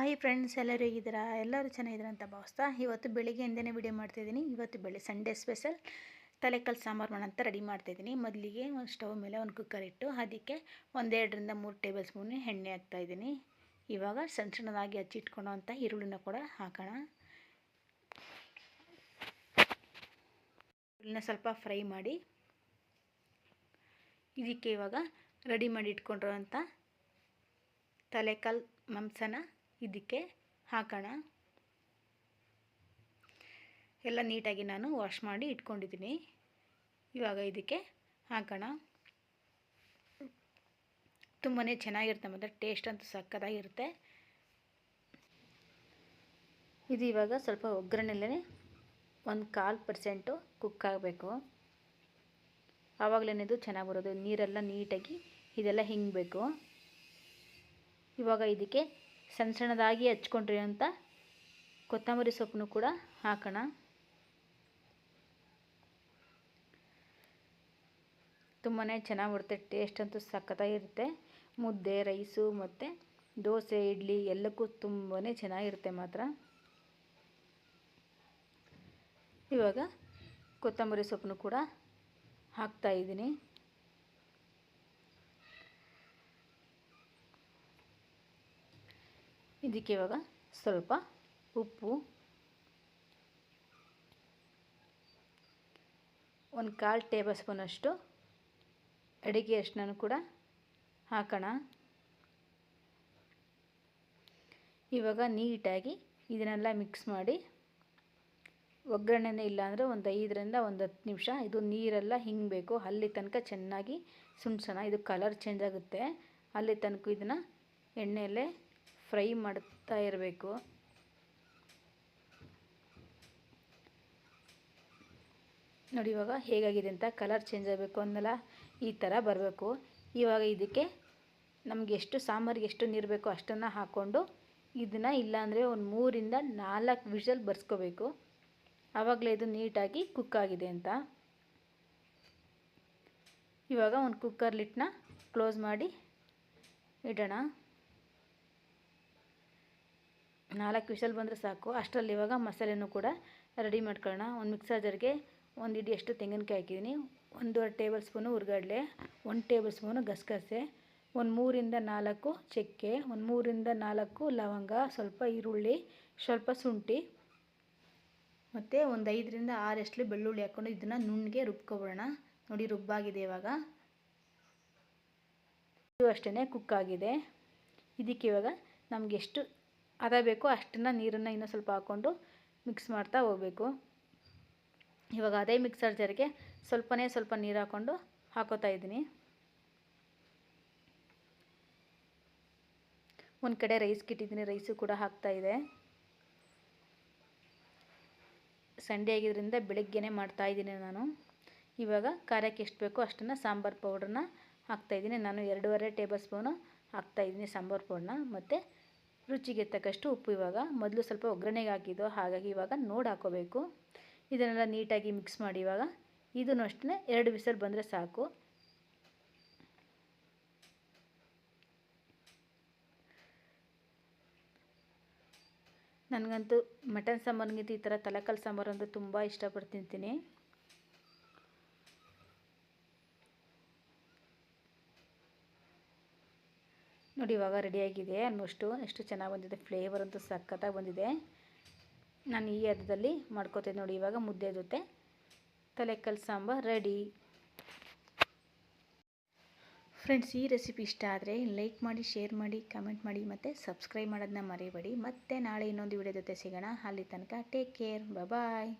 Hi friends, ಎಲ್ಲರೂ ಹೇಗಿದ್ದೀರಾ? ಎಲ್ಲರೂ ಚೆನ್ನಾಗಿದ್ದೀರಾ ಅಂತ ಭಾವಿಸ್ತಾ ಇವತ್ತು ಬೆಳಿಗ್ಗೆಯಿಂದನೇ ವಿಡಿಯೋ ಮಾಡ್ತಾಯಿದ್ದೀನಿ ಇವತ್ತು ಬೆಳಿಗ್ಗೆ ಸಂಡೇ ಸ್ಪೆಷಲ್. ತಲೆಕಲ್ ಸಾಂಬಾರು ಮಾಡೋಣ ಅಂತ ರೆಡಿ ಮಾಡ್ತಾಯಿದ್ದೀನಿ ಮೊದಲಿಗೆ ಒಂದು ಸ್ಟವ್ ಮೇಲೆ ಒಂದು ಕುಕ್ಕರ್ ಇಟ್ಟು ಅದಕ್ಕೆ ಒಂದೆರಡರಿಂದ ಮೂರು ಟೇಬಲ್ ಸ್ಪೂನ್ ಎಣ್ಣೆ ಹಾಕ್ತಾಯಿದ್ದೀನಿ ಇವಾಗ ಸಣ್ಣ ಸಣ್ಣದಾಗಿ ಹಚ್ಚಿಟ್ಕೊಳೋ ಅಂತ ಈರುಳ್ಳಿನ ಕೂಡ ಹಾಕೋಣ. ಈರುಳ್ಳಿನ ಸ್ವಲ್ಪ ಫ್ರೈ ಮಾಡಿ ಇದಕ್ಕೆ ಇವಾಗ ರೆಡಿ ಮಾಡಿ ಇಟ್ಕೊಂಡಿರೋ ಅಂಥ ತಲೆಕಾಲು ಮಾಂಸನ ಇದಕ್ಕೆ ಹಾಕೋಣ. ಎಲ್ಲ ನೀಟಾಗಿ ನಾನು ವಾಶ್ ಮಾಡಿ ಇಟ್ಕೊಂಡಿದ್ದೀನಿ. ಇವಾಗ ಇದಕ್ಕೆ ಹಾಕೋಣ. ತುಂಬಾ ಚೆನ್ನಾಗಿರುತ್ತೆ ಮತ್ತು ಟೇಸ್ಟ್ ಅಂತೂ ಸಕ್ಕತ್ತಾಗಿರುತ್ತೆ ಇದು ಇವಾಗ ಸ್ವಲ್ಪ ಒಗ್ಗರಣೆಲ್ಲೇ ಒಂದು ಕಾಲು ಪರ್ಸೆಂಟು ಕುಕ್ ಆಗಬೇಕು. ಆವಾಗಲೇ ಇದು ಚೆನ್ನಾಗಿ ಬರೋದು. ನೀರೆಲ್ಲ ನೀಟಾಗಿ ಇದೆಲ್ಲ ಹಿಂಗಬೇಕು. ಇವಾಗ ಇದಕ್ಕೆ ಸಣ್ಣ ಸಣ್ಣದಾಗಿ ಹಚ್ಕೊಂಡಿರೋಂಥ ಕೊತ್ತಂಬರಿ ಸೊಪ್ಪನ್ನು ಕೂಡ ಹಾಕೋಣ. ತುಂಬಾ ಚೆನ್ನಾಗಿ ಬರುತ್ತೆ ಟೇಸ್ಟ್ ಅಂತೂ ಸಖತ್ತಾಗಿರುತ್ತೆ ಮುದ್ದೆ, ರೈಸು ಮತ್ತು ದೋಸೆ, ಇಡ್ಲಿ ಎಲ್ಲಕ್ಕೂ ತುಂಬಾ ಚೆನ್ನಾಗಿರುತ್ತೆ ಮಾತ್ರ. ಇವಾಗ ಕೊತ್ತಂಬರಿ ಸೊಪ್ಪನ್ನು ಕೂಡ ಹಾಕ್ತಾಯಿದ್ದೀನಿ ಇದಕ್ಕೆ ಇವಾಗ ಸ್ವಲ್ಪ ಉಪ್ಪು, ಒಂದು ಕಾಲು ಟೇಬಲ್ ಸ್ಪೂನಷ್ಟು ಅಡಿಗೆ ಅರಿಶಿನ ಕೂಡ ಹಾಕೋಣ. ಇವಾಗ ನೀಟಾಗಿ ಇದನ್ನೆಲ್ಲ ಮಿಕ್ಸ್ ಮಾಡಿ ಒಗ್ಗರಣೆನೇ ಇಲ್ಲಾಂದರೆ ಒಂದು ಐದರಿಂದ ಒಂದು ಹತ್ತು ನಿಮಿಷ ಇದು ನೀರೆಲ್ಲ ಹಿಂಗಬೇಕು ಅಲ್ಲಿ ತನಕ ಚೆನ್ನಾಗಿ ಸುಣ್ಸೋಣ. ಇದು ಕಲರ್ ಚೇಂಜ್ ಆಗುತ್ತೆ. ಅಲ್ಲಿ ತನಕ ಇದನ್ನು ಎಣ್ಣೆಯಲ್ಲೇ ಫ್ರೈ ಮಾಡ್ತಾ ಇರಬೇಕು. ನೋಡಿ ಇವಾಗ ಹೇಗಾಗಿದೆ ಅಂತ ಕಲರ್ ಚೇಂಜ್ ಆಗಬೇಕು ಅಂದಲ್ಲ ಈ ಥರ ಬರಬೇಕು. ಇವಾಗ ಇದಕ್ಕೆ ನಮಗೆ ಎಷ್ಟು ಸಾಂಬಾರಿಗೆ ಎಷ್ಟು ನೀರು ಬೇಕೋ ಅಷ್ಟನ್ನು ಹಾಕ್ಕೊಂಡು ಇದನ್ನು ಇಲ್ಲಾಂದರೆ ಒಂದು ಮೂರಿಂದ ನಾಲ್ಕು ವಿಷಲ್ ಬರ್ಸ್ಕೋಬೇಕು. ಆವಾಗಲೇ ಇದು ನೀಟಾಗಿ ಕುಕ್ ಆಗಿದೆ ಅಂತ. ಇವಾಗ ಒಂದು ಕುಕ್ಕರ್ ಲಿಟ್ನ ಕ್ಲೋಸ್ ಮಾಡಿ ಇಡೋಣ. ನಾಲ್ಕು ವಿಷಲ್ ಬಂದರೆ ಸಾಕು. ಅಷ್ಟರಲ್ಲಿ ಇವಾಗ ಮಸಾಲೆನೂ ಕೂಡ ರೆಡಿ ಮಾಡ್ಕೊಳ್ಳೋಣ. ಒಂದು ಮಿಕ್ಸರ್ ಜಾರ್ಗೆ ಒಂದು ಇಡಿಯಷ್ಟು ತೆಂಗಿನಕಾಯಿ ಹಾಕಿದ್ದೀನಿ. ಒಂದೂವರೆ ಟೇಬಲ್ ಸ್ಪೂನು ಹುರ್ಗಡ್ಲೆ, ಒಂದು ಟೇಬಲ್ ಸ್ಪೂನು ಗಸಗಸೆ, ಒಂದು ಮೂರಿಂದ ನಾಲ್ಕು ಚಕ್ಕೆ, ಒಂದು ಮೂರಿಂದ ನಾಲ್ಕು ಲವಂಗ, ಸ್ವಲ್ಪ ಈರುಳ್ಳಿ, ಸ್ವಲ್ಪ ಶುಂಠಿ, ಮತ್ತು ಒಂದು ಐದರಿಂದ ಆರಷ್ಟು ಬೆಳ್ಳುಳ್ಳಿ ಹಾಕ್ಕೊಂಡು ಇದನ್ನು ನುಣ್ಣಗೆ ರುಬ್ಕೊಬಿಡೋಣ. ನೋಡಿ, ರುಬ್ಬಾಗಿದೆ ಇವಾಗ. ಇದು ಅಷ್ಟೇ ಕುಕ್ಕಾಗಿದೆ ಇದಕ್ಕೆ ಇವಾಗ ನಮಗೆ ಎಷ್ಟು ಅದ ಬೇಕು, ಅಷ್ಟನ್ನು ನೀರನ್ನು ಇನ್ನೂ ಸ್ವಲ್ಪ ಹಾಕ್ಕೊಂಡು ಮಿಕ್ಸ್ ಮಾಡ್ತಾ ಹೋಗಬೇಕು. ಇವಾಗ ಅದೇ ಮಿಕ್ಸರ್ ಜಾರಿಗೆ ಸ್ವಲ್ಪನೇ ಸ್ವಲ್ಪ ನೀರು ಹಾಕ್ಕೊಂಡು ಹಾಕೋತಾ ಇದ್ದೀನಿ. ಒಂದು ಕಡೆ ರೈಸ್ ಕಿಟ್ಟಿದ್ದೀನಿ ರೈಸು ಕೂಡ ಹಾಕ್ತಾ ಇದೆ. ಸಂಡೇ ಆಗಿದ್ದರಿಂದ ಬೆಳಗ್ಗೆನೇ ಮಾಡ್ತಾಯಿದ್ದೀನಿ ನಾನು. ಇವಾಗ ಖಾರಕ್ಕೆ ಎಷ್ಟು ಬೇಕೋ ಅಷ್ಟನ್ನು ಸಾಂಬಾರು ಪೌಡ್ರನ್ನ ಹಾಕ್ತಾಯಿದ್ದೀನಿ ನಾನು ಎರಡೂವರೆ ಟೇಬಲ್ ಸ್ಪೂನು ಹಾಕ್ತಾಯಿದ್ದೀನಿ ಸಾಂಬಾರು ಪೌಡ್ರನ್ನ ಮತ್ತು ರುಚಿಗೆ ತಕ್ಕಷ್ಟು ಉಪ್ಪು ಇವಾಗ. ಮೊದಲು ಸ್ವಲ್ಪ ಒಗ್ಗರಣೆಗೆ ಹಾಕಿದ್ದು, ಹಾಗಾಗಿ ಇವಾಗ ನೋಡಿ ಹಾಕೋಬೇಕು. ಇದನ್ನೆಲ್ಲ ನೀಟಾಗಿ ಮಿಕ್ಸ್ ಮಾಡಿ ಇವಾಗ. ಇದನ್ನು ಅಷ್ಟೇ ಎರಡು ವಿಸಲ್ ಬಂದರೆ ಸಾಕು. ನನಗಂತೂ ಮಟನ್ ಸಾಂಬಾರಿಗಿಂತ ಈ ಥರ ತಲಕಲ್ ಸಾಂಬಾರು ಅಂದರೆ ತುಂಬ ಇಷ್ಟಪಟ್ಟು ತಿಂತೀನಿ ನೋಡಿ, ಇವಾಗ ರೆಡಿಯಾಗಿದೆ ಆಲ್ಮೋಸ್ಟು ಎಷ್ಟು ಚೆನ್ನಾಗಿ ಬಂದಿದೆ. ಫ್ಲೇವರ್ ಅಂತೂ ಸಖತ್ತಾಗಿ ಬಂದಿದೆ. ನಾನು ಈ ಹದದಲ್ಲಿ ಮಾಡ್ಕೋತೀನಿ ನೋಡಿ, ಇವಾಗ ಮುದ್ದೆ ಜೊತೆ. ತಲೆಕಲ್ ಸಾಂಬಾರು ರೆಡಿ ಫ್ರೆಂಡ್ಸ್ ಈ ರೆಸಿಪಿ ಇಷ್ಟ ಆದರೆ ಲೈಕ್ ಮಾಡಿ ಶೇರ್ ಮಾಡಿ ಕಮೆಂಟ್ ಮಾಡಿ ಮತ್ತು ಸಬ್ಸ್ಕ್ರೈಬ್ ಮಾಡೋದನ್ನ ಮರಿಬೇಡಿ. ಮತ್ತೆ ನಾಳೆ ಇನ್ನೊಂದು ವಿಡಿಯೋ ಜೊತೆ ಸಿಗೋಣ. ಅಲ್ಲಿ ತನಕ ಟೇಕ್ ಕೇರ್ ಬಾಯ್